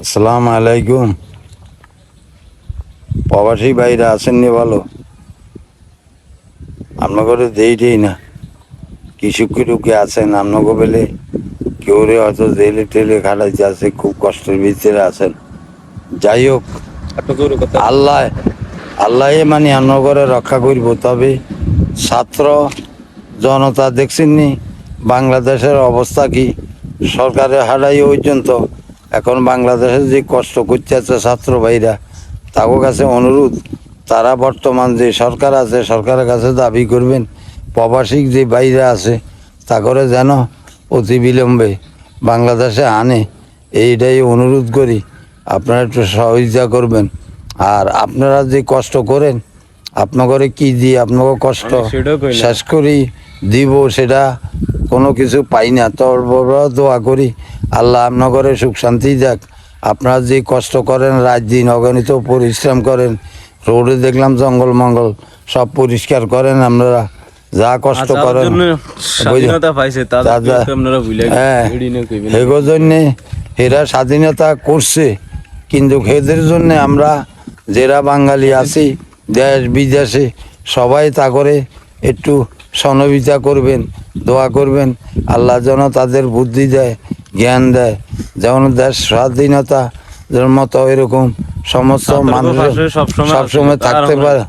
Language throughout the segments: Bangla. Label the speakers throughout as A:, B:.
A: আসসালামু আলাইকুম। প্রবাসী বাইরে আসেননি ভালো আপনাকে দেই দেই না। কিছু কিটুকে আছেন আপনাকে বেলে? কেউ রে হয়তো জেলে টেলে খাটাইতে আছে খুব কষ্টের ভিতরে আছেন। যাই হোক আল্লাহ আল্লাহ মানে করে রক্ষা করব। তবে ছাত্র জনতা দেখছেননি বাংলাদেশের অবস্থা কি? সরকারের হারাই পর্যন্ত এখন বাংলাদেশে যে কষ্ট করতে আছে ছাত্র ভাইরা তাদের কাছে অনুরোধ তারা বর্তমান যে সরকার আছে সরকারের কাছে দাবি করবেন প্রবাসিক যে বাইরে আছে তা করে যেন অতি বিলম্বে বাংলাদেশে আনে এইটাই অনুরোধ করি আপনারা একটু সহযোগিতা করবেন আর আপনারা যে কষ্ট করেন আপনাকে কি দিয়ে আপনাকে কষ্ট। শেষ করি দিব সেটা কোনো কিছু পাই না তোর বড় দোয়া করি। আল্লাহ আপনাকে সুখ শান্তি দেখ আপনারা যে কষ্ট করেন রাত দিন অগণিত পরিশ্রম করেন রোডে দেখলাম জঙ্গল মঙ্গল সব পরিষ্কার করেন আপনারা। যা কষ্ট
B: আচ্ছা,
A: করেন।
B: আপনারা
A: হ্যাঁ। এগো জন্যে এরা স্বাধীনতা করছে। কিন্তু এদের জন্য আমরা যারা বাঙালি আছি দেশ বিদেশে সবাই তা করে একটু সহযোগিতা করবেন দোয়া করবেন। আল্লাহ যেন তাদের বুদ্ধি দেয় জ্ঞান দেয়। যেমন দেশ স্বাধীনতা মতো এরকম সমস্ত মানুষ
B: সবসময়
A: সবসময় থাকতে পারে।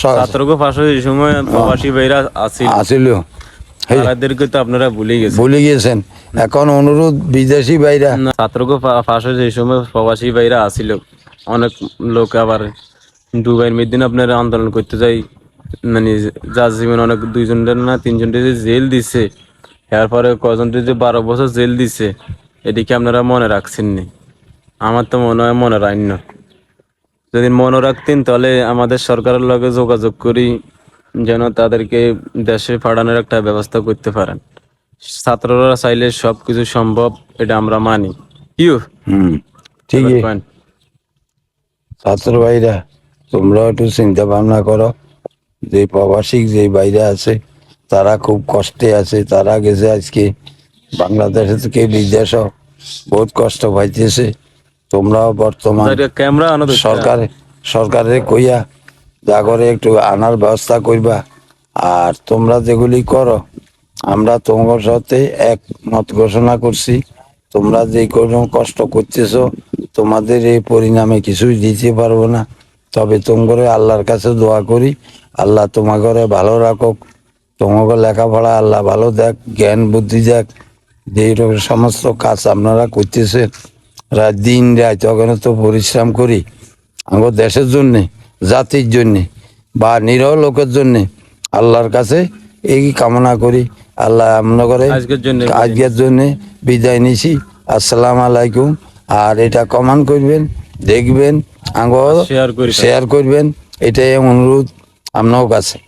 B: ছাত্রকে পাশে এই সময় প্রবাসী ভাইরা আছিল
A: আসিল।
B: তাদেরকে তো আপনারা ভুলে গেছেন।
A: ভুলে গিয়েছেন। এখন অনুরোধ বিদেশি
B: ছাত্রকে পাশে যে সময় প্রবাসী ভাইরা আসিল। অনেক লোক আবার দুবাইয়ের আপনার আন্দোলন করতে যাই। মানে যার জীবন অনেক দুইজনের না তিনজনের যে জেল দিছে এরপরে কজনটি যে বারো বছর জেল দিছে এদিকে আপনারা মনে রাখছেন নি? আমার তো মনে হয় মনে রাখেন না। যদি মনে রাখতেন তাহলে আমাদের সরকারের লগে যোগাযোগ করি যেন তাদেরকে দেশে পাঠানোর একটা ব্যবস্থা করতে পারেন। ছাত্ররা চাইলে সবকিছু সম্ভব এটা আমরা মানি।
A: হুম ঠিক আছে ছাত্র ভাইরা তোমরা একটু চিন্তা ভাবনা করো। যে প্রবাসী যে বাইরে আছে তারা খুব কষ্টে আছে। তারা গেছে আজকে বাংলাদেশ থেকে বিদেশ বহুত কষ্ট পাইতেছে। তোমরাও বর্তমান সরকার সরকারে কইয়া যা করে একটু আনার ব্যবস্থা করবা আর তোমরা যেগুলি করো আমরা তোমার সাথে একমত ঘোষণা করছি। তোমরা যে কোনো কষ্ট করতেছো তোমাদের এই পরিণামে কিছুই দিতে পারব না। তবে তোমার আল্লাহর কাছে দোয়া করি। আল্লাহ তোমাকে ভালো রাখুক। তোমাকে লেখাপড়া আল্লাহ ভালো দেখ জ্ঞান বুদ্ধি দেখ। যে সমস্ত কাজ আপনারা করতেছেন রাত দিন রাত ওখানে তো পরিশ্রম করি আমার দেশের জন্যে জাতির জন্যে বা নিরহ লোকের জন্যে আল্লাহর কাছে এই কামনা করি। আল্লাহ আমরা করে
B: আজকের জন্য
A: বিদায় নিছি। আসসালাম আলাইকুম। আর এটা কমান করবেন দেখবেন আঙ্গ শেয়ার করবেন। এটাই অনুরোধ। আপনার কাছে